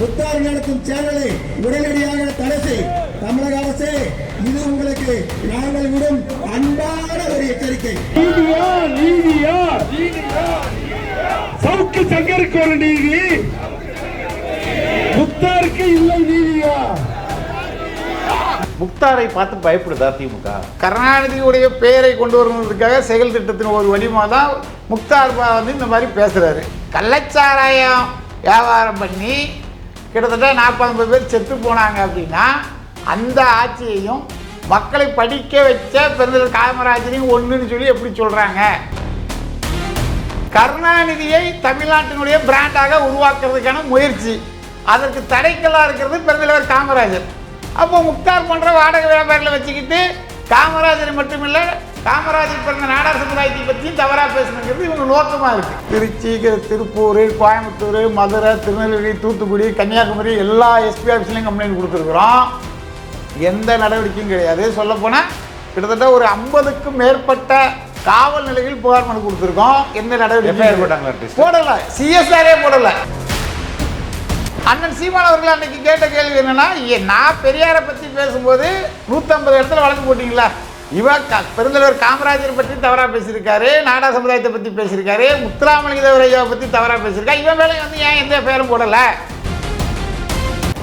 புத்தார் நடத்தும் சேனலை உடனடியாக தடை செய் தமிழக அரசே இது உங்களுக்கு நாங்கள் விடும் அன்பான ஒரு எச்சரிக்கை. நீதியா நீதியா சவுக்கு சங்கருக்கு ஒரு நீதி. முத்தாருக்கு இல்லை நீதியா முக்தாரை பார்த்து பயப்படுதா திமுக? கருணாநிதியுடைய பெயரை கொண்டு வருவதற்காக செயல் திட்டத்தின் ஒரு வடிவமாக தான் முக்தார் பா வந்து இந்த மாதிரி பேசுகிறாரு கள்ளச்சாராயம் வியாபாரம் பண்ணி கிட்டத்தட்ட நாற்பது பேர் செத்து போனாங்க அப்படின்னா அந்த ஆட்சியையும் மக்களை படிக்க வச்ச பெருந்தல் காமராஜரையும் ஒன்றுன்னு சொல்லி எப்படி சொல்கிறாங்க கருணாநிதியை தமிழ்நாட்டினுடைய பிராண்டாக உருவாக்குறதுக்கான முயற்சி. அதற்கு தடைக்கலாக இருக்கிறது பெருந்தலைவர் காமராஜர். அப்போ முக்தார் போன்ற வாடகை வியாபாரியில் வச்சுக்கிட்டு காமராஜர் மட்டுமில்லை காமராஜர் பிறந்த நாடார் சமுதாயத்தை பற்றியும் தவறாக பேசணுங்கிறது இவங்க நோக்கமாக இருக்குது திருச்சி திருப்பூர் கோயம்புத்தூர் மதுரை திருநெல்வேலி தூத்துக்குடி கன்னியாகுமரி எல்லா எஸ்பி ஆஃபீஸ்லையும் கம்ப்ளைண்ட் கொடுத்துருக்குறோம். எந்த நடவடிக்கையும் கிடையாது. சொல்லப்போனால் கிட்டத்தட்ட ஒரு ஐம்பதுக்கும் மேற்பட்ட காவல் நிலையில் புகார் மனு கொடுத்துருக்கோம். எந்த நடவடிக்கை? போடல. சிஎஸ்ஆரே போடல. அண்ணன் சீமான் அவர்கள் அன்னைக்கு கேட்ட கேள்வி என்னன்னா நான் பெரியாரை பத்தி பேசும்போது நூற்றம்பது இடத்துல வழக்கு போட்டீங்களா? இவ க- பெருந்தலைவர் காமராஜர் பற்றி தவறாக பேசியிருக்காரு நாடா சமுதாயத்தை பற்றி பேசியிருக்காரு முத்துராமலிங்க தேவரையாவை பற்றி தவறாக பேசியிருக்காரு இவன் வேலை வந்து ஏன் எந்த பேரும் போடலை?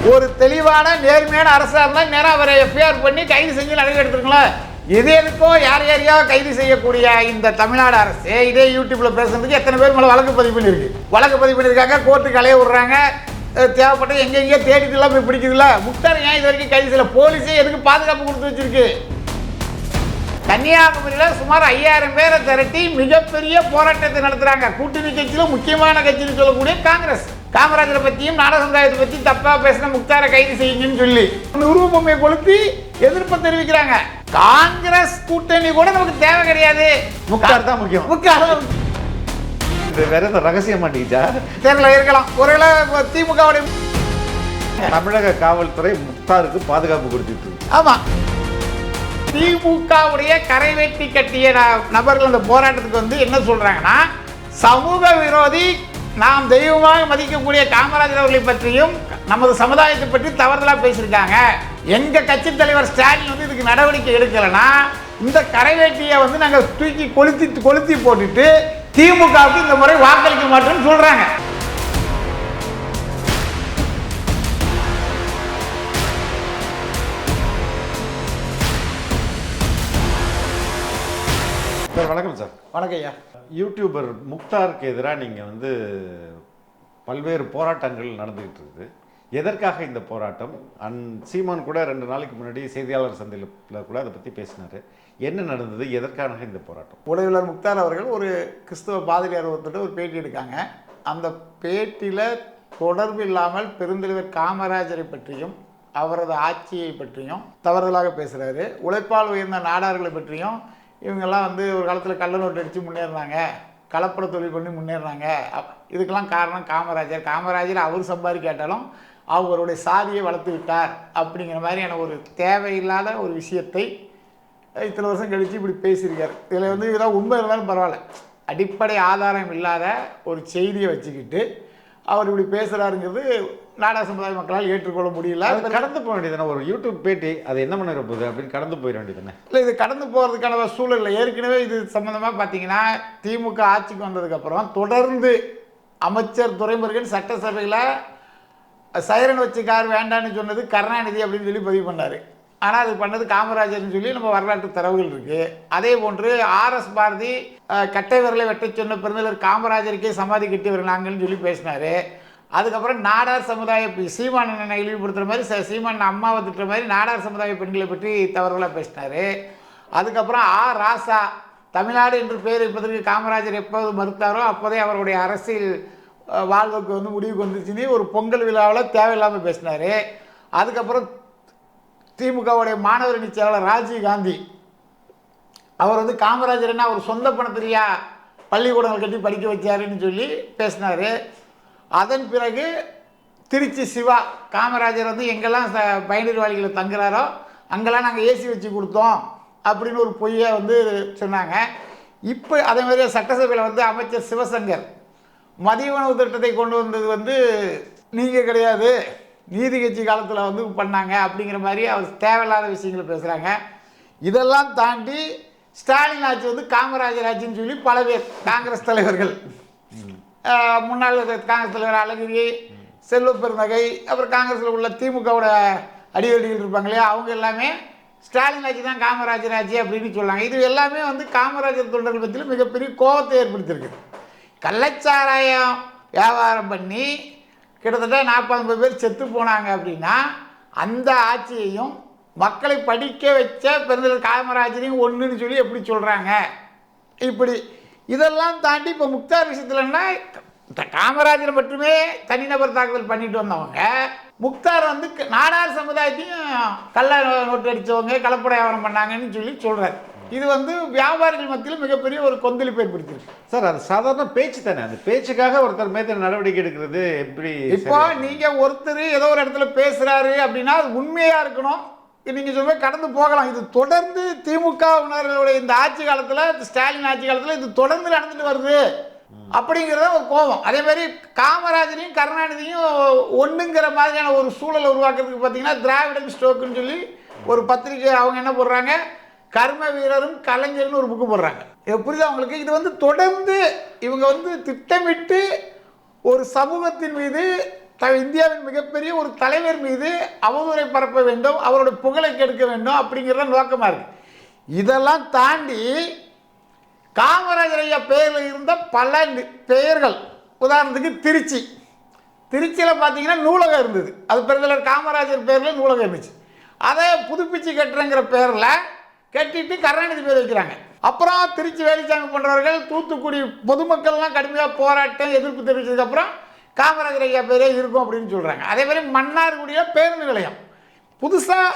ஒரு தெளிவான நேர்மையான அரசாக இருந்தால் நேரம் அவரை எஃப்ஐஆர் பண்ணி கைது செஞ்சு நடவடிக்கை எடுத்துருங்களேன் எது எதுக்கோ யார் யாரையோ கைது செய்யக்கூடிய இந்த தமிழ்நாடு அரசு இதே யூடியூப்பில் பேசுறதுக்கு எத்தனை பேர் மேலே வழக்கு பதிவு பண்ணியிருக்கு வழக்கு பதிவு பண்ணியிருக்காங்க கோர்ட்டுக்கு அலைய விடுறாங்க தேவைப்பட்ட எங்கெங்கேயோ தேடிட்டுலாம் போய் பிடிக்குதுல்ல. முக்தார் ஏன் இது வரைக்கும் கைது செய்யல? போலீஸே எதுக்கு பாதுகாப்பு கொடுத்து வச்சிருக்கு? கன்னியாகுமரியில் சுமார் ஐயாயிரம் பேரை திரட்டி மிகப்பெரிய போராட்டத்தை நடத்துறாங்க. கூட்டணி கட்சியில் முக்கியமான கட்சின்னு சொல்லக்கூடிய காங்கிரஸ். காமராஜரை பற்றியும் நாடக சமுதாயத்தை பற்றி தப்பா பேசின முக்தாரை கைது செய்யுங்கன்னு சொல்லி அந்த உருவ பொம்மையை கொளுத்தி எதிர்ப்பு தெரிவிக்கிறாங்க. காங்கிரஸ் கூட்டணி கூட நமக்கு தேவை கிடையாது. முக்தார் தான் முக்கியம். முக்தார் இது வேற எந்த ரகசியம் மாட்டேங்கிச்சா தெரியல இருக்கலாம். ஒருவேளை திமுகவுடைய தமிழக காவல்துறை முக்தாருக்கு பாதுகாப்பு கொடுத்துட்டு இருக்கு. ஆமா. திமுகவுடைய கரை வெட்டி கட்டிய ந- நபர்கள் அந்த போராட்டத்துக்கு வந்து என்ன சொல்கிறாங்கன்னா சமூக விரோதி நாம் தெய்வமாக மதிக்கக்கூடிய காமராஜர் அவர்களை பற்றியும் நமது சமுதாயத்தை பற்றி தவறுதலாக பேசியிருக்காங்க. எங்கள் கட்சி தலைவர் ஸ்டாலின் வந்து இதுக்கு நடவடிக்கை எடுக்கலைன்னா இந்த கரை வேட்டியை வந்து நாங்கள் தூக்கி கொளுத்தி கொளுத்தி போட்டுட்டு திமுகவுக்கு இந்த முறை வாக்களிக்க மாட்டோம்னு சொல்கிறாங்க சார் வணக்கம் சார். வணக்கம் ஐயா. யூடியூபர் முக்தாருக்கு எதிராக நீங்கள் வந்து பல்வேறு போராட்டங்கள் நடந்துகிட்டு இருக்குது. எதற்காக இந்த போராட்டம்? அன் சீமான் கூட ரெண்டு நாளைக்கு முன்னாடி செய்தியாளர் சந்தையில் கூட அதை பற்றி பேசினார். என்ன நடந்தது? எதற்காக இந்த போராட்டம்? உளவியலர் முக்தார் அவர்கள் ஒரு கிறிஸ்துவ பாதிரியார் ஒருத்தர் ஒரு பேட்டி எடுக்காங்க. அந்த பேட்டியில் தொடர்பு இல்லாமல் பெருந்தலைவர் காமராஜரை பற்றியும் அவரது ஆட்சியை பற்றியும் தவறுதலாக பேசுகிறாரு உழைப்பால் உயர்ந்த நாடார்களை பற்றியும் இவங்கெல்லாம் வந்து ஒரு காலத்தில் கள்ள நோட்டு அடித்து முன்னேறினாங்க. கலப்பட தொழில் பண்ணி முன்னேறினாங்க. அப்- இதுக்கெல்லாம் காரணம் காமராஜர். காமராஜர் அவர் சம்பாதிக்காட்டாலும் அவருடைய சாதியை வளர்த்து விட்டார் அப்படிங்கிற மாதிரியான ஒரு தேவையில்லாத ஒரு விஷயத்தை இத்தனை வருஷம் கழித்து இப்படி பேசியிருக்கார். இதில் வந்து இதெல்லாம் உண்மை இருந்தாலும் பரவாயில்ல. அடிப்படை ஆதாரம் இல்லாத ஒரு செய்தியை வச்சுக்கிட்டு அவர் இப்படி பேசுகிறாருங்கிறது நாடக சமுதாய மக்களால் ஏற்றுக்கொள்ள முடியல. அது கடந்து போக வேண்டியதானே ஒரு யூடியூப் பேட்டி அது என்ன பண்ண போகுது அப்படின்னு கடந்து போயிட வேண்டியதானே இல்லை இது கடந்து போகிறதுக்கான சூழல் இல்லை ஏற்கனவே இது சம்மந்தமாக பார்த்தீங்கன்னா திமுக ஆட்சிக்கு வந்ததுக்கப்புறம் தொடர்ந்து அமைச்சர் துரைமுருகன் சட்டசபையில் சைரன் வச்சு கார் வேண்டான்னு சொன்னது கருணாநிதி அப்படின்னு சொல்லி பதிவு பண்ணார். ஆனால் அது பண்ணது காமராஜர்னு சொல்லி நம்ம வரலாற்று தரவுகள் இருக்குது அதே போன்று ஆர்எஸ் பாரதி கட்டை விரலை வெட்டச் சொன்ன பெருந்தலைவர் காமராஜருக்கே சமாதி கட்டியவர் நாங்கள்னு சொல்லி பேசினார். அதுக்கப்புறம் நாடார் சமுதாய சீமான் அண்ணனை இழிவுபடுத்துகிற மாதிரி ச- சீமான் அம்மாவை திட்டுற மாதிரி நாடார் சமுதாய பெண்களை பற்றி தவறுகளாக பேசினார். அதுக்கப்புறம் ஆ ராசா தமிழ்நாடு என்று பெயர் வைப்பதற்கு காமராஜர் எப்போது மறுத்தாரோ அப்போதே அவருடைய அரசியல் வாழ்வுக்கு வந்து முடிவுக்கு வந்துச்சுன்னு ஒரு பொங்கல் விழாவில் தேவையில்லாமல் பேசினார். அதுக்கப்புறம் திமுகவுடைய மாணவர் அணி செயலாளர் ராஜீவ் காந்தி. அவர் வந்து காமராஜர் என்ன அவர் சொந்த பணத்திலையா பள்ளிக்கூடங்கள் கட்டி படிக்க வச்சாருன்னு சொல்லி பேசினார். அதன் பிறகு திருச்சி சிவா காமராஜர் வந்து எங்கெல்லாம் ச தங்குறாரோ அங்கெல்லாம் நாங்கள் ஏசி வச்சு கொடுத்தோம் அப்படின்னு ஒரு பொய்யை வந்து சொன்னாங்க. இப்போ அதே மாதிரி சட்டசபையில் வந்து அமைச்சர் சிவசங்கர் மதிய உணவு திட்டத்தை கொண்டு வந்தது வந்து நீங்கள் கிடையாது நீதி கட்சி காலத்தில் வந்து பண்ணாங்க அப்படிங்கிற மாதிரி அவர் தேவையில்லாத விஷயங்களை பேசுகிறாங்க இதெல்லாம் தாண்டி ஸ்டாலின் ஆட்சி வந்து காமராஜர் ஆட்சின்னு சொல்லி பல பேர் காங்கிரஸ் தலைவர்கள். முன்னாள் காங்கிரஸ் தலைவர் அழகிரி செல்வ பெருந்தகை அப்புறம் காங்கிரஸில் உள்ள திமுகவோட அடிவடிகள் இருப்பாங்க இல்லையா அவங்க எல்லாமே ஸ்டாலின் ஆட்சி தான் காமராஜர் ஆட்சி அப்படின்னு சொல்லாங்க இது எல்லாமே வந்து காமராஜர் தொண்டர்கள் பற்றியில் மிகப்பெரிய கோபத்தை ஏற்படுத்தியிருக்கு. கள்ளச்சாராயம் வியாபாரம் பண்ணி கிட்டத்தட்ட நாற்பது பேர் செத்து போனாங்க அப்படின்னா அந்த ஆட்சியையும் மக்களை படிக்க வச்ச பெருந்தலைவர் காமராஜரையும் ஒன்றுன்னு சொல்லி எப்படி சொல்கிறாங்க இப்படி இதெல்லாம் தாண்டி இப்போ முக்தார் விஷயத்துலன்னா இந்த காமராஜர் மட்டுமே தனிநபர் தாக்குதல் பண்ணிட்டு வந்தவங்க. முக்தார் வந்து நாடார் சமுதாயத்தையும் கள்ள நோட்டு அடித்தவங்க கலப்பட வியாபாரம் பண்ணாங்கன்னு சொல்லி சொல்கிறார் இது வந்து வியாபாரிகள் மத்தியில் மிகப்பெரிய ஒரு கொந்தளிப்பு ஏற்படுத்தியிருக்கு. சார் அது சாதாரண பேச்சு தானே? அந்த பேச்சுக்காக ஒருத்தர் மீது நடவடிக்கை எடுக்கிறது எப்படி இப்போ சரி? நீங்க ஒருத்தர் ஏதோ ஒரு இடத்துல பேசுறாரு அப்படின்னா அது உண்மையா இருக்கணும். நீங்கள் நீங்க கடந்து போகலாம். இது தொடர்ந்து திமுக உணர்களுடைய இந்த ஆட்சி காலத்தில் ஸ்டாலின் ஆட்சி காலத்தில் இது தொடர்ந்து நடந்துட்டு வருது அப்படிங்கிறத ஒரு கோபம். அதே மாதிரி காமராஜரையும் கருணாநிதியும் ஒன்றுங்கிற மாதிரியான ஒரு சூழலை உருவாக்குறதுக்கு பார்த்தீங்கன்னா திராவிடன் ஸ்டோக்குன்னு சொல்லி ஒரு பத்திரிக்கை அவங்க என்ன போடுறாங்க? கர்ம வீரரும் கலைஞர்னு ஒரு புக்கு போடுறாங்க. புரியுது அவங்களுக்கு இது வந்து தொடர்ந்து இவங்க வந்து திட்டமிட்டு ஒரு சமூகத்தின் மீது த இந்தியாவின் மிகப்பெரிய ஒரு தலைவர் மீது அவதூறை பரப்ப வேண்டும் அவரோட புகழை கெடுக்க வேண்டும் அப்படிங்கிறத நோக்கமாக இருக்கு. இதெல்லாம் தாண்டி காமராஜர் ஐயா பெயரில் இருந்த பல பெயர்கள். உதாரணத்துக்கு திருச்சி. திருச்சியில் பார்த்தீங்கன்னா நூலகம் இருந்தது. அது பிறந்த காமராஜர் பேரில் நூலகம் இருந்துச்சு. அதை புதுப்பிச்சு கட்டுறங்கிற பேரில் கட்டிட்டு கருணாநிதி பேர் வைக்கிறாங்க. அப்புறம் திருச்சி வேலைச்சாமி போன்றவர்கள் தூத்துக்குடி பொதுமக்கள்லாம் கடுமையாக போராட்டம் எதிர்ப்பு தெரிவித்ததுக்கப்புறம் காமராஜர் ஐயா பேரே இருக்கும் அப்படின்னு சொல்கிறாங்க அதே மாதிரி மன்னார்குடியில் பேருந்து நிலையம். புதுசாக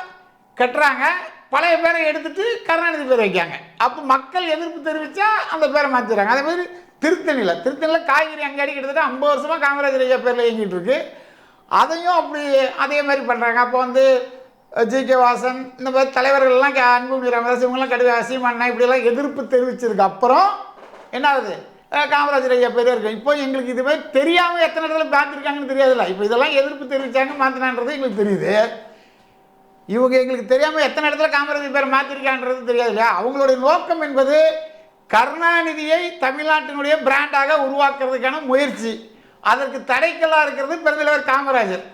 கட்டுறாங்க. பழைய பேரை எடுத்துட்டு கருணாநிதி பேர் வைக்காங்க அப்போ மக்கள் எதிர்ப்பு தெரிவித்தா அந்த பேரை மாற்றிடுறாங்க அதே மாதிரி திருத்தணியில் திருத்தணியில் காய்கறி அங்காடி கிட்டத்தட்ட ஐம்பது வருஷமாக காமராஜர் ஐயா பேரில் இயங்கிட்டு இருக்கு. அதையும் அப்படி அதே மாதிரி பண்ணுறாங்க அப்போ வந்து ஜி. கே. வாசன் இந்த மாதிரி தலைவர்கள்லாம் க- அன்புமணி ராமதாஸ் இவங்கெல்லாம் கடுவாசி சீமானா இப்படியெல்லாம் எதிர்ப்பு தெரிவிச்சதுக்கு அப்புறம் என்ன ஆகுது? காமராஜர் ஐயா பேரே இருக்கும் இப்போ எங்களுக்கு இதுவே தெரியாமல் எத்தனை இடத்துல பார்த்துருக்காங்கன்னு தெரியாதுல்ல. இப்போ இதெல்லாம் எதிர்ப்பு தெரிவிச்சாங்க மாற்றினான்றது எங்களுக்கு தெரியுது. இவங்க எங்களுக்கு தெரியாமல் எத்தனை இடத்துல காமராஜர் பேர் மாற்றிருக்கான்றது தெரியாது இல்லையா? அவங்களுடைய நோக்கம் என்பது கருணாநிதியை தமிழ்நாட்டினுடைய பிராண்டாக உருவாக்குறதுக்கான முயற்சி. அதற்கு தடைக்கல்லாக இருக்கிறது பெருந்தலைவர் காமராஜர்.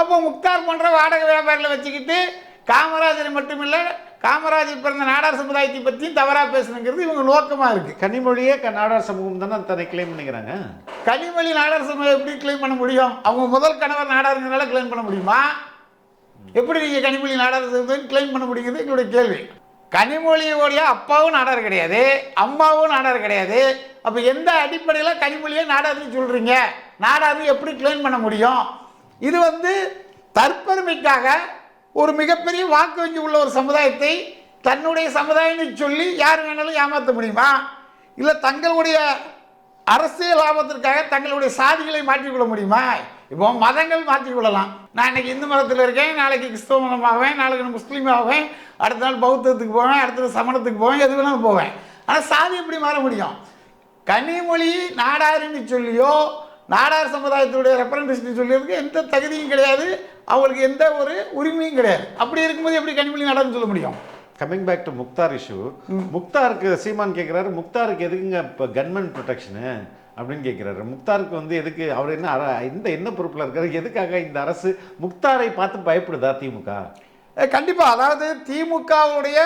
அப்போ முக்தார் போன்ற வாடகை வியாபாரியில் வச்சுக்கிட்டு காமராஜர் மட்டுமில்லை காமராஜர் பிறந்த நாடார் சமுதாயத்தை பற்றியும் தவறாக பேசணுங்கிறது இவங்க நோக்கமாக இருக்குது கனிமொழியே க- நாடார் சமூகம் தானே தன்னை கிளைம் பண்ணிக்கிறாங்க? கனிமொழி நாடார் சமுதாயம் எப்படி கிளைம் பண்ண முடியும்? அவங்க முதல் கணவர் நாடாருங்கிறனால கிளைம் பண்ண முடியுமா? எப்படி நீங்கள் கனிமொழி நாடார் சமுதாயம் கிளைம் பண்ண முடியுங்கிறது எங்களுடைய கேள்வி. கனிமொழியோடைய அப்பாவும் நாடார் கிடையாது அம்மாவும் நாடார் கிடையாது. அப்போ எந்த அடிப்படையில் கனிமொழியை நாடார்னு சொல்கிறீங்க நாடார்னு எப்படி கிளைம் பண்ண முடியும்? இது வந்து தற்பெருமைக்காக ஒரு மிகப்பெரிய வாக்கு வங்கி உள்ள ஒரு சமுதாயத்தை தன்னுடைய சமுதாயம்னு சொல்லி யார் வேணாலும் ஏமாற்ற முடியுமா? இல்லை தங்களுடைய அரசியல் லாபத்திற்காக தங்களுடைய சாதிகளை மாற்றிக்கொள்ள முடியுமா? இப்போ மதங்கள் மாற்றிக்கொள்ளலாம். நான் இன்னைக்கு இந்து மதத்தில் இருக்கேன் நாளைக்கு கிறிஸ்தவ மதம் ஆவேன் நாளைக்கு முஸ்லீம் ஆவேன் அடுத்த நாள் பௌத்தத்துக்கு போவேன் அடுத்தது சமணத்துக்கு போவேன் எது வேணாலும் போவேன். ஆனால் சாதி எப்படி மாற முடியும்? கனிமொழி நாடாருன்னு சொல்லியோ நாடார் சமுதாயத்துடைய ரெப்ரசன்டேஷன் சொல்லியதுக்கு எந்த தகுதியும் கிடையாது. அவங்களுக்கு எந்த ஒரு உரிமையும் கிடையாது. அப்படி இருக்கும்போது எப்படி கனிமொழி நாடார்னு சொல்ல முடியும்? Coming back to Mukhtar issue முக்தாருக்கு Seeman கேட்குறாரு முக்தாருக்கு எதுக்குங்க இப்போ கன்மன் ப்ரொடெக்ஷனு அப்படின்னு கேட்குறாரு முக்தாருக்கு வந்து எதுக்கு அவர் என்ன இந்த என்ன பொறுப்பில் இருக்காரு எதுக்காக இந்த அரசு முக்தாரை பார்த்து பயப்படுதா திமுக? கண்டிப்பாக அதாவது திமுகவுடைய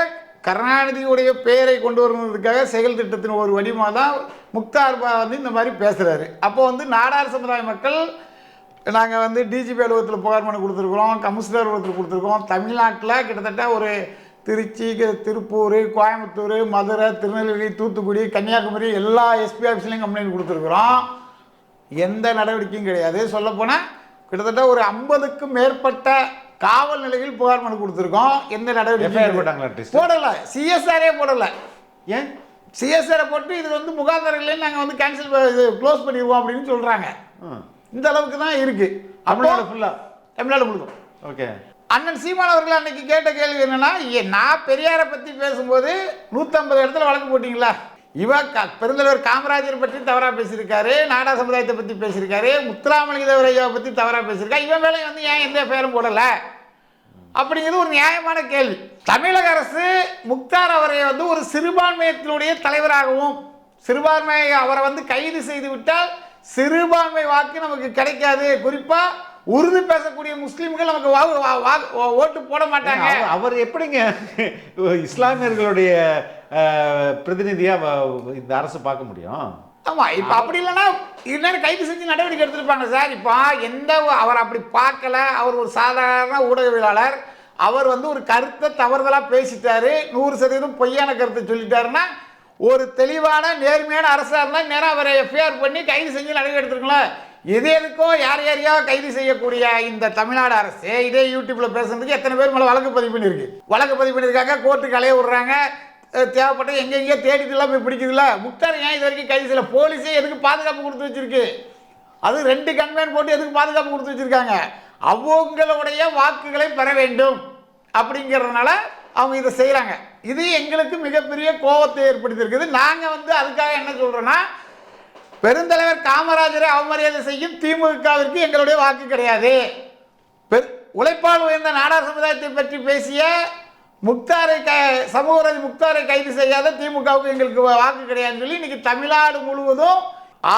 கருணாநிதியுடைய பெயரை கொண்டு வரணுன்றதுக்காக செயல் திட்டத்தின் ஒரு வடிவமாக தான் முக்தார் பா வந்து இந்த மாதிரி பேசுகிறாரு அப்போ வந்து நாடார் சமுதாய மக்கள் நாங்கள் வந்து டிஜிபி அலுவலகத்தில் புகார் மனு கொடுத்துருக்குறோம் கமிஷனர் அலுவலகத்தில் கொடுத்துருக்கோம் தமிழ்நாட்டில் கிட்டத்தட்ட ஒரு திருச்சி திருப்பூர் கோயம்புத்தூர் மதுரை திருநெல்வேலி தூத்துக்குடி கன்னியாகுமரி எல்லா எஸ்பி ஆஃபீஸ்லையும் கம்ப்ளைண்ட் கொடுத்துருக்குறோம். எந்த நடவடிக்கையும் கிடையாது. சொல்லப்போனால் கிட்டத்தட்ட ஒரு ஐம்பதுக்கும் மேற்பட்ட காவல் நிலையில் புகார் மனு கொடுத்துருக்கோம். எந்த FIR நடவடிக்கையும் போட்டாங்களா? போடலை. சிஎஸ்ஆரே போடலை. ஏன்? சிஎஸ்ஆரை போட்டு இது வந்து முகாந்தரங்களே நாங்கள் வந்து கேன்சல் இது க்ளோஸ் பண்ணிடுவோம் அப்படின்னு சொல்கிறாங்க. இந்த அளவுக்கு தான் இருக்கு. தமிழ்நாடு ஃபுல்லாக தமிழ்நாடு முழுக்கும் ஓகே. அண்ணன் சீமான் அவர்கள் அன்னைக்கு கேட்ட கேள்வி என்னன்னா நான் பெரியாரை பற்றி பேசும்போது நூற்றம்பது இடத்துல வழக்கு போட்டிங்களா? இவ பெருந்தலைவர் காமராஜர் பற்றி தவறாக பேசியிருக்காரு நாடா சமுதாயத்தை பற்றி பேசியிருக்காரு முத்துராமலிங்க தேவரையாவை பற்றி தவறாக பேசியிருக்கா இவன் வேலையை வந்து ஏன் எந்த பேரும் போடலை? அப்படிங்கிறது ஒரு நியாயமான கேள்வி. தமிழக அரசு முக்தார் அவரை வந்து ஒரு சிறுபான்மையத்தினுடைய தலைவராகவும் சிறுபான்மை அவரை வந்து கைது செய்து விட்டால் சிறுபான்மை வாக்கு நமக்கு கிடைக்காது. குறிப்பாக உருது பேசக்கூடிய முஸ்லீம்கள் நமக்கு வா- வா- வா- ஓட்டு போட மாட்டாங்க. அவர் எப்படிங்க இஸ்லாமியர்களுடைய அஹ், பிரதிநிதியா வ- இந்த அரசு பார்க்க முடியும். ஆமா இப்ப அப்படி இல்லைன்னா இன்னும் கைது செஞ்சு நடவடிக்கை எடுத்திருப்பாங்க சார். இப்போ எந்த அவர் அப்படி பார்க்கல. அவர் ஒரு சாதாரண ஊடகவியலாளர். அவர் வந்து ஒரு கருத்தை தவறுதலா பேசிட்டாரு. நூறு சதவீதம் பொய்யான கருத்தை சொல்லிட்டாருன்னா ஒரு தெளிவான நேர்மையான அரசா இருந்தா நேரம் அவரை எஃப்ஐஆர் பண்ணி கைது செஞ்சு நடவடிக்கை எடுத்துருக்கலாம் இது எதுக்கோ யார் யாரையோ கைது செய்யக்கூடிய இந்த தமிழ்நாடு அரசு இதே யூடியூப்ல பேசுறதுக்கு எத்தனை பேர் மேல வழக்கு பதிவு பண்ணியிருக்கு. வழக்கு பதிவு பண்ணியிருக்காங்க கோர்ட்டுக்கு அலைய விடுறாங்க. தேவைப்பட்ட எங்கெங்கேயோ தேடிட்டுலாம் போய் பிடிக்குதுல்ல? முக்தார் ஏன் இது வரைக்கும் கைது செய்யல? போலீஸே எதுக்கு பாதுகாப்பு கொடுத்து வச்சிருக்கு? அது ரெண்டு கன்வேன் போட்டு எதுக்கு பாதுகாப்பு கொடுத்து வச்சுருக்காங்க? அவங்களுடைய வாக்குகளை பெற வேண்டும் அப்படிங்கிறதுனால அவங்க இதை செய்கிறாங்க இது எங்களுக்கு மிகப்பெரிய கோபத்தை ஏற்படுத்தியிருக்குது. நாங்கள் வந்து அதுக்காக என்ன சொல்கிறோன்னா பெருந்தலைவர் காமராஜரை அவமரியாதை செய்யும் திமுகவிற்கு எங்களுடைய வாக்கு கிடையாது. பெரு- உழைப்பால் உயர்ந்த நாடார் சமுதாயத்தை பற்றி பேசிய முக்தாரை க சமூகராஜ் முக்தாரை கைது செய்யாத திமுகவுக்கு எங்களுக்கு வாக்கு கிடையாதுன்னு சொல்லி இன்னைக்கு தமிழ்நாடு முழுவதும்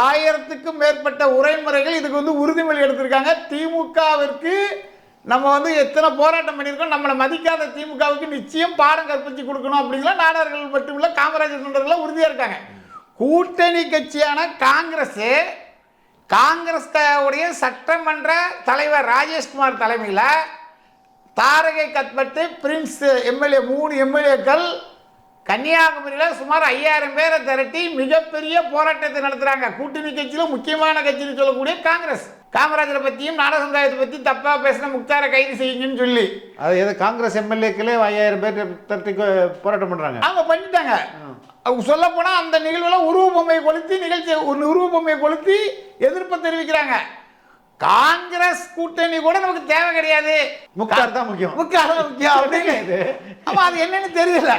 ஆயிரத்துக்கும் மேற்பட்ட உரைமுறைகள் இதுக்கு வந்து உறுதிமொழி எடுத்திருக்காங்க. திமுகவிற்கு நம்ம வந்து எத்தனை போராட்டம் பண்ணியிருக்கோம் நம்மளை மதிக்காத திமுகவுக்கு நிச்சயம் பாடம் கற்பிச்சு கொடுக்கணும் அப்படிங்கிற நாடார்கள் மட்டுமில்ல காமராஜர் தொண்டர்கள் உறுதியாக இருக்காங்க. கூட்டணி கட்சியான காங்கிரஸு காங்கிரஸ் உடைய சட்டமன்ற தலைவர் ராஜேஷ்குமார் தலைமையில் தாரகை கத்பட்டு பிரின்ஸ் எம்எல்ஏ மூணு எம்எல்ஏக்கள் கன்னியாகுமரியில் சுமார் ஐயாயிரம் பேரை திரட்டி மிகப்பெரிய போராட்டத்தை நடத்துகிறாங்க கூட்டணி கட்சியில் முக்கியமான கட்சின்னு சொல்லக்கூடிய காங்கிரஸ். காமராஜரை பற்றியும் நாடக சமுதாயத்தை பற்றி தப்பாக பேசின முக்தாரை கைது செய்யுங்கன்னு சொல்லி. அது எது காங்கிரஸ் எம்எல்ஏக்களே ஐயாயிரம் பேர் திரட்டி போராட்டம் பண்றாங்க. அவங்க பண்ணிட்டாங்க. அவங்க சொல்ல போனா அந்த நிகழ்வுல உருவ பொம்மையை கொளுத்தி நிகழ்ச்சி ஒரு உருவ பொம்மையை கொளுத்தி எதிர்ப்பை தெரிவிக்கிறாங்க. காங்கிரஸ் கூட்டணி கூட நமக்கு தேவை கிடையாது. முக்தார் தான் முக்கியம். முக்தார் தான் முக்கியம் அப்படின்னு. இது? ஆமா அது என்னன்னு தெரியல.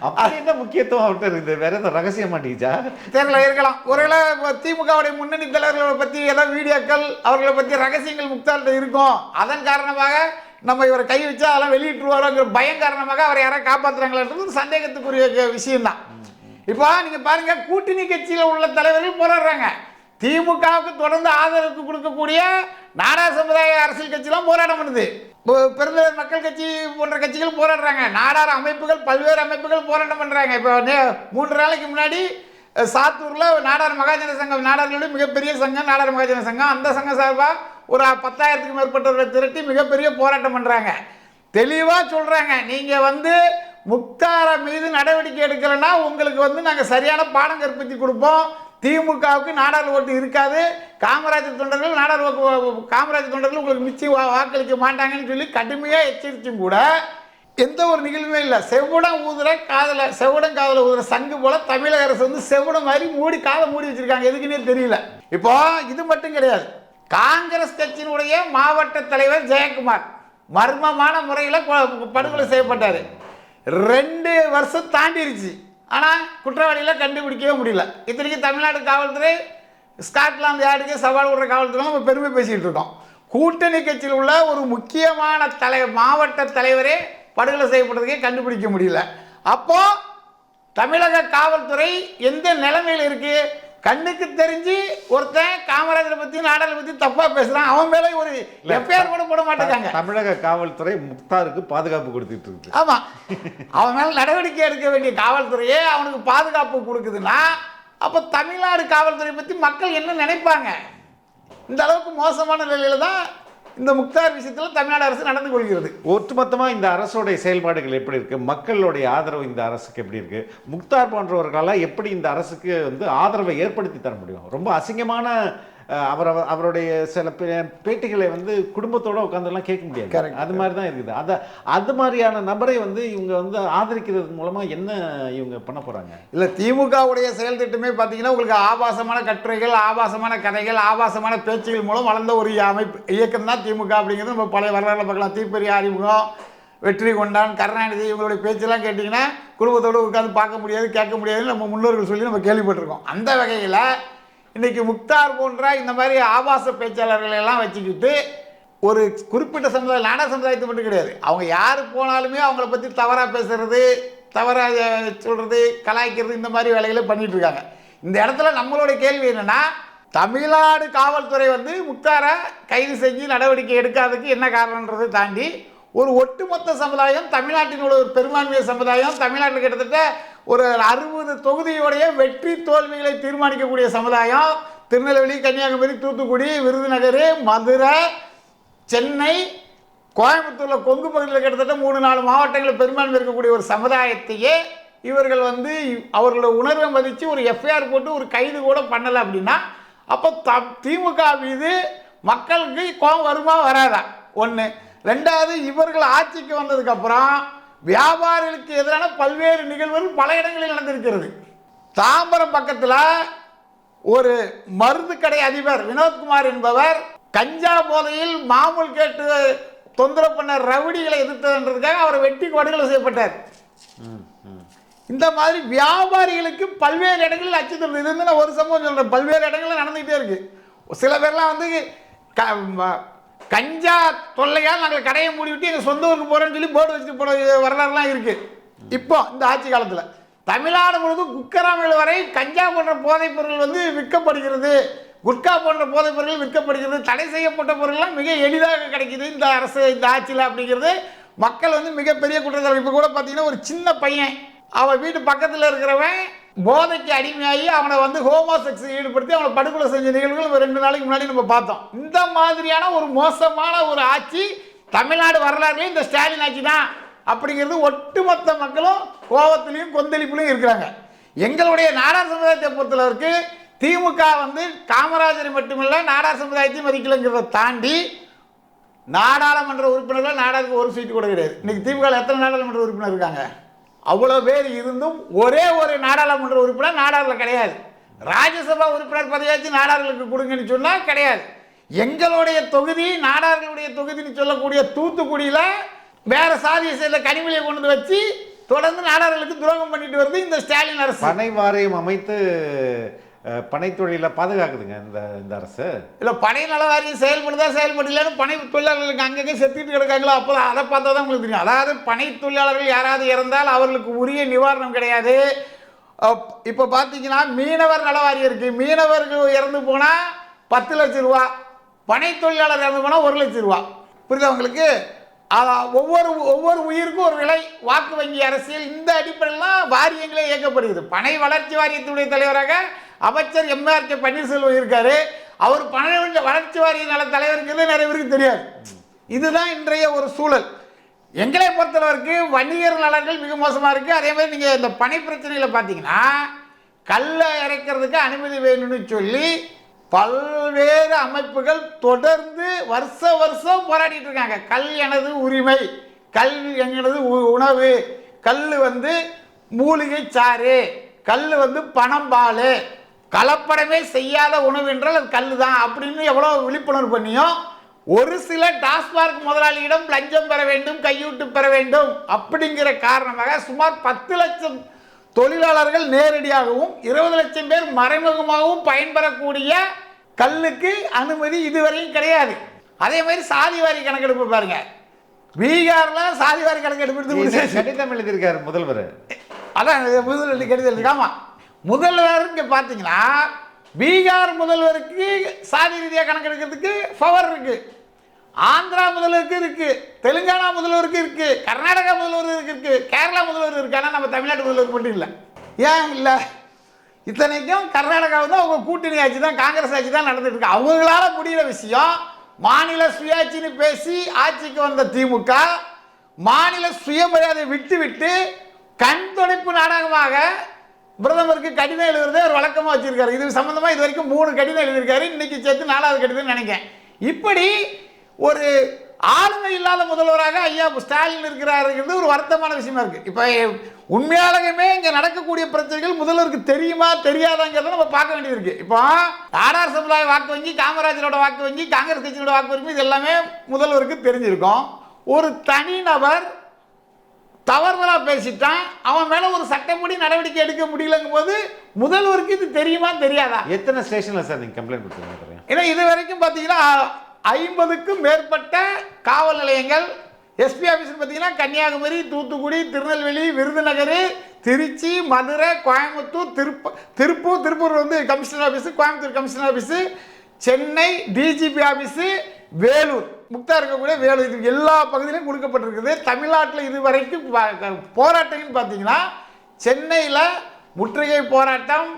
அப்படி என்ன முக்கியத்துவம் அவர்கிட்ட இருக்குது வேற ஏதோ ரகசியம் மாட்டீச்சா தெரியல இருக்கலாம். ஒருவேளை திமுகவுடைய முன்னணி தலைவர்களை பற்றி ஏதாவது வீடியோக்கள் அவர்களை பற்றி ரகசியங்கள் முக்தார்கிட்ட இருக்கும். அதன் காரணமாக நம்ம இவரை கை வச்சா அதெல்லாம் வெளியிட்டுருவாரோங்கிற பயம் காரணமாக அவரை யாராவது காப்பாற்றுறாங்களான்றது சந்தேகத்துக்குரிய க- விஷயம்தான். இப்போ நீங்க பாருங்க கூட்டணி கட்சியில் உள்ள தலைவர்கள் போராடுறாங்க. திமுகவுக்கு தொடர்ந்து ஆதரவு கொடுக்கக்கூடிய நாடா சமுதாய அரசியல் கட்சிலாம் போராட்டம் பண்ணுது. இப்போ பெருந்தலைவர் மக்கள் கட்சி போன்ற கட்சிகள் போராடுறாங்க. நாடார் அமைப்புகள் பல்வேறு அமைப்புகள் போராட்டம் பண்ணுறாங்க இப்போ மூன்று நாளைக்கு முன்னாடி சாத்தூரில் நாடார் மகாஜன சங்கம் நாடார்களுடைய மிகப்பெரிய சங்கம் நாடார் மகாஜன சங்கம். அந்த சங்கம் சார்பாக ஒரு பத்தாயிரத்துக்கு மேற்பட்டவர்களை திரட்டி மிகப்பெரிய போராட்டம் பண்ணுறாங்க தெளிவாக சொல்கிறாங்க நீங்கள் வந்து முக்தார மீது நடவடிக்கை எடுக்கலைன்னா உங்களுக்கு வந்து நாங்கள் சரியான பாடம் கற்பித்து கொடுப்போம். திமுகவுக்கு நாடாளு ஓட்டு இருக்காது. காமராஜர் தொண்டர்கள் நாடாளு காமராஜர் தொண்டர்கள் உங்களுக்கு மிச்சம் வாக்களிக்க மாட்டாங்கன்னு சொல்லி கடுமையாக எச்சரித்தும் கூட எந்த ஒரு நிகழ்வுமே இல்லை. செவ்வடம் ஊதுற காதல செவ்வடம் காதல ஊதுற சங்கு போல தமிழக அரசு வந்து செவ்வடம் மாதிரி மூடி காதை மூடி வச்சிருக்காங்க. எதுக்குன்னே தெரியல. இப்போ இது மட்டும் கிடையாது. காங்கிரஸ் கட்சியினுடைய மாவட்ட தலைவர் ஜெயக்குமார் மர்மமான முறையில் படுகொலை செய்யப்பட்டார். ரெண்டு வருஷம் தாண்டிருச்சு. ஆனால் குற்றவாளிகளை கண்டுபிடிக்கவே முடியல. இத்தனைக்கு தமிழ்நாடு காவல்துறை ஸ்காட்லாந்து யார்டுக்கே சவால் விடுற காவல்துறை நம்ம பெருமை பேசிக்கிட்டு இருக்கோம். கூட்டணி கட்சியில் உள்ள ஒரு முக்கியமான தலை மாவட்ட தலைவரே படுகொலை செய்யப்பட்டதுக்கே கண்டுபிடிக்க முடியல. அப்போது தமிழக காவல்துறை எந்த நிலைமையில் இருக்குது கண்ணுக்கு தெரிஞ்சு ஒருத்தன் காமராஜரை பத்தி நாடலை பத்தி தப்பா பேசுறான். அவன் மேல ஒரு எஃப்ஐஆர் கூட போட மாட்டேங்காங்க. தமிழக காவல்துறை முக்தாருக்கு பாதுகாப்பு கொடுத்துட்டு இருக்குது ஆமா. அவன் மேல நடவடிக்கை எடுக்க வேண்டிய காவல்துறையே அவனுக்கு பாதுகாப்பு கொடுக்குதுன்னா அப்ப தமிழ்நாடு காவல்துறை பத்தி மக்கள் என்ன நினைப்பாங்க? இந்த அளவுக்கு மோசமான நிலையில தான் இந்த முக்தார் விஷயத்தில் தமிழ்நாடு அரசு நடந்து கொள்கிறது. ஒட்டுமொத்தமாக இந்த அரசுடைய செயல்பாடுகள் எப்படி இருக்கு? மக்களுடைய ஆதரவு இந்த அரசுக்கு எப்படி இருக்கு? முக்தார் போன்றவர்களால் எப்படி இந்த அரசுக்கு வந்து ஆதரவை ஏற்படுத்தி தர முடியும்? ரொம்ப அசிங்கமான அவர் அவர்- அவருடைய சில பேட்டிகளை வந்து குடும்பத்தோட உட்காந்துலாம் கேட்க முடியாது. அது மாதிரி தான் இருக்குது. அத அது மாதிரியான நபரை வந்து இவங்க வந்து ஆதரிக்கிறது மூலமா என்ன இவங்க பண்ண போறாங்க? இல்ல திமுகவுடைய செயல் திட்டமே பார்த்தீங்கன்னா உங்களுக்கு ஆபாசமான கட்டுரைகள் ஆபாசமான கதைகள் ஆபாசமான பேச்சுகள் மூலம் வளர்ந்த ஒரு அமைப்பு இயக்கம் தான் திமுக அப்படிங்கிறது. நம்ம பழைய வரலாறு பார்க்கலாம். தீப்பெரிய அறிமுகம் வெற்றி கொண்டான் கருணாநிதி இவங்களுடைய பேச்செல்லாம் கேட்டிங்கன்னா குடும்பத்தோடு உட்காந்து பார்க்க முடியாது கேட்க முடியாதுன்னு நம்ம முன்னோர்கள் சொல்லி நம்ம கேள்விப்பட்டிருக்கோம். அந்த வகையில் இன்றைக்கி முக்தார் போன்ற இந்த மாதிரி ஆபாச பேச்சாளர்களெல்லாம் வச்சுக்கிட்டு ஒரு குறிப்பிட்ட சமுதாயம் நாடக சமுதாயத்தை மட்டும் கிடையாது. அவங்க யார் போனாலுமே அவங்கள பற்றி தவறாக பேசுறது தவறாக சொல்கிறது கலாய்க்கிறது இந்த மாதிரி வேலைகளை பண்ணிகிட்டு இருக்காங்க. இந்த இடத்துல நம்மளுடைய கேள்வி என்னன்னா தமிழ்நாடு காவல்துறை வந்து முக்தாரை கைது செஞ்சு நடவடிக்கை எடுக்காததுக்கு என்ன காரணன்றதை தாண்டி ஒரு ஒட்டுமொத்த சமுதாயம் தமிழ்நாட்டினோட ஒரு பெரும்பான்மைய சமுதாயம் தமிழ்நாட்டில் கிட்டத்தட்ட ஒரு அறுபது தொகுதியுடைய வெற்றி தோல்விகளை தீர்மானிக்கக்கூடிய சமுதாயம். திருநெல்வேலி கன்னியாகுமரி தூத்துக்குடி விருதுநகர் மதுரை சென்னை கோயம்புத்தூரில் கொங்கு பகுதியில் கிட்டத்தட்ட மூணு நாலு மாவட்டங்களில் பெரும்பான்மை இருக்கக்கூடிய ஒரு சமுதாயத்தையே இவர்கள் வந்து அவர்களோட உணர்வை மதித்து ஒரு எஃப்ஐஆர் போட்டு ஒரு கைது கூட பண்ணலை அப்படின்னா அப்போ த திமுக மீது மக்களுக்கு கோபம் வருமா வராதா? ஒன்று ரெண்டாவது இவர்கள் ஆட்சிக்கு வந்ததுக்கப்புறம் வியாபாரிகளுக்கு எதிரான பல்வேறு நிகழ்வுகள் பல இடங்களில் நடந்திருக்கிறது. தாம்பரம் பக்கத்தில் ஒரு மருந்து கடை அதிபர் வினோத்குமார் என்பவர் கஞ்சா போதையில் மாமூல் கேட்டு தொந்தரவு பண்ண ரவுடிகளை எதிர்த்ததுன்றதுக்காக அவர் வெட்டி கொடுகளை செய்யப்பட்டார். இந்த மாதிரி வியாபாரிகளுக்கு பல்வேறு இடங்களில் அச்சுறுத்தல். இது வந்து நான் ஒரு சம்பவம் சொல்கிறேன் பல்வேறு இடங்களில் நடந்துகிட்டே இருக்குது சில பேர்லாம் வந்து க ம- கஞ்சா தொல்லையால் நாங்கள் கடையை மூடி விட்டு எங்கள் சொந்த ஊருக்கு போகிறோன்னு சொல்லி போர்டு வச்சுட்டு போன வரலாறுலாம் இருக்குது இப்போ இந்த ஆட்சி காலத்தில். தமிழ்நாடு முழுவதும் குக்கராமையில் வரை கஞ்சா போன்ற போதைப் பொருள் வந்து விற்கப்படுகிறது. குட்கா போன்ற போதைப் பொருட்கள் விற்கப்படுகிறது. தடை செய்யப்பட்ட பொருள்லாம் மிக எளிதாக கிடைக்கிது. இந்த அரசு இந்த ஆட்சியில் அப்படிங்கிறது. மக்கள் வந்து மிகப்பெரிய குற்றச்சாட்டு இப்போ கூட பார்த்தீங்கன்னா ஒரு சின்ன பையன் அவன் வீட்டு பக்கத்தில் இருக்கிறவன் போதைக்கு அடிமையாகி அவனை வந்து ஹோமோசெக்ஸ் ஈடுபடுத்தி அவனை படுகொலை செஞ்ச நிகழ்வுகள் ஒரு ரெண்டு நாளைக்கு முன்னாடி நம்ம பார்த்தோம். இந்த மாதிரியான ஒரு மோசமான ஒரு ஆட்சி தமிழ்நாடு வரலாறுலேயும் இந்த ஸ்டாலின் ஆட்சி தான் அப்படிங்கிறது ஒட்டுமொத்த மக்களும் கோபத்திலையும் கொந்தளிப்புலையும் இருக்கிறாங்க. எங்களுடைய நாடார் சமுதாயத்தை பொறுத்தளவுக்கு திமுக வந்து காமராஜரை மட்டுமல்ல நாடார் சமுதாயத்தையும் மதிக்கலைங்கிறத தாண்டி நாடாளுமன்ற உறுப்பினர்கள் நாடாருக்கு ஒரு சீட்டு கூட கிடையாது. இன்னைக்கு திமுக எத்தனை நாடாளுமன்ற உறுப்பினர் இருக்காங்க? அவ்வளோ பேர் இருந்தும் ஒரே ஒரு நாடாளுமன்ற உறுப்பினர் நாடாரில் கிடையாது. ராஜ்யசபா உறுப்பினர் பதவியாச்சும் நாடார்களுக்கு கொடுங்கன்னு சொன்னால் கிடையாது. எங்களுடைய தொகுதி நாடார்களுடைய தொகுதின்னு சொல்லக்கூடிய தூத்துக்குடியில் வேற சாதியை சேர்ந்த கனிமொழியை கொண்டு வந்து வச்சு தொடர்ந்து நாடார்களுக்கு துரோகம் பண்ணிட்டு வருது இந்த ஸ்டாலின் அரசு. பனை வாரியம் அமைத்து பனைத்தொழிலை பாதுகாக்குதுங்க இந்த இந்த அரசு. இல்லை பனை நல வாரியம் செயல்படுதா செயல்படலன்னு பனை தொழிலாளர்களுக்கு அங்கங்கே செத்துட்டு கிடக்காங்களோ அப்போ அதை பார்த்தா தான் உங்களுக்கு தெரியும். அதாவது பனை தொழிலாளர்கள் யாராவது இறந்தால் அவர்களுக்கு உரிய நிவாரணம் கிடையாது. அப்- இப்போ பார்த்தீங்கன்னா மீனவர் நலவாரியம் இருக்குது மீனவர்கள் இறந்து போனால் பத்து லட்சம் ரூபா பனை தொழிலாளர் இறந்து போனால் ஒரு லட்சம் ரூபா. புரியுதா உங்களுக்கு? ஒவ்வொரு ஒவ்வொரு உயிருக்கும் ஒரு விலை வாக்கு வங்கி அரசியல் இந்த அடிப்படையில் வாரியங்களே இயக்கப்படுகிறது. பனை வளர்ச்சி வாரியத்துடைய தலைவராக அமைச்சர் எம்ஆர் கே பன்னீர்செல்வம் இருக்காரு. அவர் பன்னெண்டு வளர்ச்சி வாரிய நல தலைவருங்கிறது நிறைய பேருக்கு தெரியாது. இதுதான் இன்றைய ஒரு சூழல். எங்களை பொறுத்தளவுக்கு வணிகர் நலன்கள் மிக மோசமாக இருக்குது அதே மாதிரி நீங்கள் இந்த பணி பிரச்சனையில் பார்த்தீங்கன்னா கல்லை இறைக்கிறதுக்கு அனுமதி வேணும்னு சொல்லி பல்வேறு அமைப்புகள் தொடர்ந்து வருஷ வருஷம் போராடிட்டு இருக்காங்க. கல் எனது உரிமை கல் எங்களது உ- உணவு கல் வந்து மூலிகை சாறு கல் வந்து பணம்பால் கலப்படமே செய்யாத உணவு என்றால் அது கல் தான் அப்படின்னு எவ்வளோ விழிப்புணர்வு பண்ணியும் ஒரு சில டாஸ்மார்க் முதலாளியிடம் லஞ்சம் பெற வேண்டும் கையூட்டு பெற வேண்டும் அப்படிங்கிற காரணமாக சுமார் பத்து லட்சம் தொழிலாளர்கள் நேரடியாகவும் இருபது லட்சம் பேர் மறைமுகமாகவும் பயன்பெறக்கூடிய கல்லுக்கு அனுமதி இதுவரையும் கிடையாது. அதே மாதிரி சாதிவாரி கணக்கெடுப்பு பாருங்க. பீகார்ல சாதிவாரி கணக்கெடுப்பு எடுத்து. கடிதம் எழுதியிருக்காரு முதல்வர். அதான் முதல்வர் கடிதம் இருக்கு ஆமா. முதல்வர் இங்கே பார்த்தீங்கன்னா பீகார் முதல்வருக்கு சாதி ரீதியாக கணக்கெடுக்கிறதுக்கு பவர் இருக்குது ஆந்திரா முதல்வருக்கு இருக்குது தெலுங்கானா முதல்வருக்கு இருக்குது கர்நாடகா முதல்வருக்கு இருக்குது கேரளா முதல்வர் இருக்குது ஆனால் நம்ம தமிழ்நாட்டு முதல்வருக்கு மட்டும் இல்லை. ஏன் இல்லை? இத்தனைக்கும் கர்நாடகா வந்து அவங்க கூட்டணி ஆட்சி தான் காங்கிரஸ் ஆட்சி தான் நடந்துட்டு இருக்கு. அவங்களால முடிகிற விஷயம் மாநில சுயாட்சின்னு பேசி ஆட்சிக்கு வந்த திமுக மாநில சுயமரியாதை விட்டு விட்டு கண் துடைப்பு நாடகமாக பிரதமருக்கு கடிதம் எழுதுறதே ஒரு வழக்கமாக வச்சிருக்காரு. இது சம்மந்தமாக இது வரைக்கும் மூணு கடிதம் எழுதியிருக்காரு. இன்னைக்கு சேர்த்து நாலாவது கடிதம் நினைக்கிறேன். இப்படி ஒரு ஆளுமை இல்லாத முதல்வராக ஐயா ஸ்டாலின் இருக்கிறாருங்கிறது ஒரு வருத்தமான விஷயமா இருக்கு. இப்போ உண்மையாலகமே இங்கே நடக்கக்கூடிய பிரச்சனைகள் முதல்வருக்கு தெரியுமா தெரியாதாங்கிறத நம்ம பார்க்க வேண்டியது இருக்கு இப்போ ஆர்ஆர் சமுதாய வாக்கு வங்கி காமராஜரோட வாக்கு வங்கி காங்கிரஸ் கட்சியோட வாக்கு வங்கி இது எல்லாமே முதல்வருக்கு தெரிஞ்சிருக்கும். ஒரு தனிநபர் தவறுதலா பேசிட்டான். அவன் மேல ஒரு சட்டப்படி நடவடிக்கை எடுக்க முடியலங்கும் போது முதல்வருக்கு இது தெரியுமா தெரியாதா? எத்தனை ஸ்டேஷனில் சார் நீங்கள் கம்ப்ளைண்ட் கொடுத்துருங்க ஏன்னா இது வரைக்கும் பார்த்தீங்கன்னா ஐம்பதுக்கும் மேற்பட்ட காவல் நிலையங்கள் எஸ்பி ஆஃபீஸ் பார்த்தீங்கன்னா கன்னியாகுமரி தூத்துக்குடி திருநெல்வேலி விருதுநகர் திருச்சி மதுரை கோயம்புத்தூர் திருப்ப திருப்பூர் திருப்பூர் வந்து commissioner office Coimbatore commissioner office Chennai DGP office Vellore. Mukhtar இருக்கக்கூடிய வேலை இது எல்லா பகுதியிலும் கொடுக்கப்பட்டிருக்குது. தமிழ்நாட்டில் இது வரைக்கும் போராட்டம்னு பார்த்தீங்கன்னா சென்னையில் முற்றுகை போராட்டம்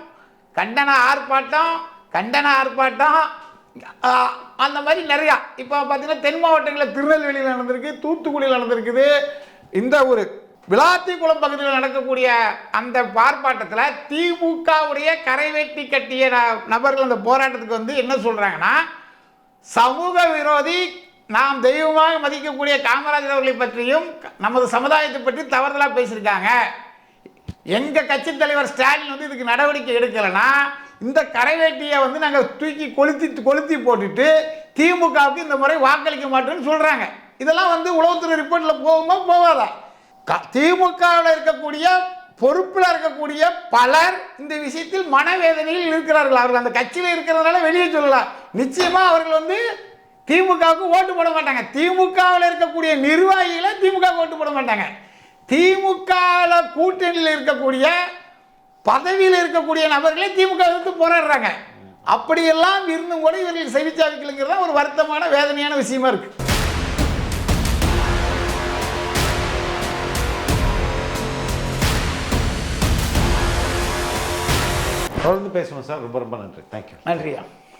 கண்டன ஆர்ப்பாட்டம் கண்டன ஆர்ப்பாட்டம் அந்த மாதிரி நிறையா. இப்போ பார்த்தீங்கன்னா தென் மாவட்டங்களில் திருநெல்வேலியில் நடந்திருக்கு தூத்துக்குடியில் நடந்திருக்குது. இந்த ஒரு விளாத்திக்குளம் பகுதியில் நடக்கக்கூடிய அந்த ஆர்ப்பாட்டத்தில் திமுகவுடைய கரைவேட்டி கட்டிய ந- நபர்கள் அந்த போராட்டத்துக்கு வந்து என்ன சொல்கிறாங்கன்னா சமூக விரோதி நாம் தெய்வமாக மதிக்கக்கூடிய காமராஜர் அவர்களை பற்றியும் நமது சமுதாயத்தை பற்றி தவறுதலாக பேசியிருக்காங்க. எங்கள் கட்சி தலைவர் ஸ்டாலின் வந்து இதுக்கு நடவடிக்கை எடுக்கலைன்னா இந்த கரைவேட்டியை வந்து நாங்கள் தூக்கி கொளுத்தி கொளுத்தி போட்டுட்டு திமுகவுக்கு இந்த முறை வாக்களிக்க மாட்டோம்னு சொல்கிறாங்க இதெல்லாம் வந்து உளவுத்துறை ரிப்போர்ட்டில் போகுமா போகாதா? க- திமுகவில் இருக்கக்கூடிய பொறுப்பில் இருக்கக்கூடிய பலர் இந்த விஷயத்தில் மனவேதனையில் இருக்கிறார்கள். அவர்கள் அந்த கட்சியில் இருக்கிறதுனால வெளியே சொல்லலாம். நிச்சயமாக அவர்கள் வந்து திமுகவுக்கு ஓட்டு போட மாட்டாங்க. திமுகவில் இருக்கக்கூடிய நிர்வாகிகளை திமுக ஓட்டு போட மாட்டாங்க. திமுக கூட்டணியில் இருக்கக்கூடிய பதவியில் இருக்கக்கூடிய நபர்களே திமுக எதிர்த்து போராடுறாங்க. அப்படியெல்லாம் இருந்தும் கூட இவர்கள் செவிச்சாவிக்கலைங்கிறது தான் ஒரு வருத்தமான வேதனையான விஷயமா இருக்கு. தொடர்ந்து பேசுவோம் சார். ரொம்ப ரொம்ப நன்றி. தேங்க்யூ நன்றியா?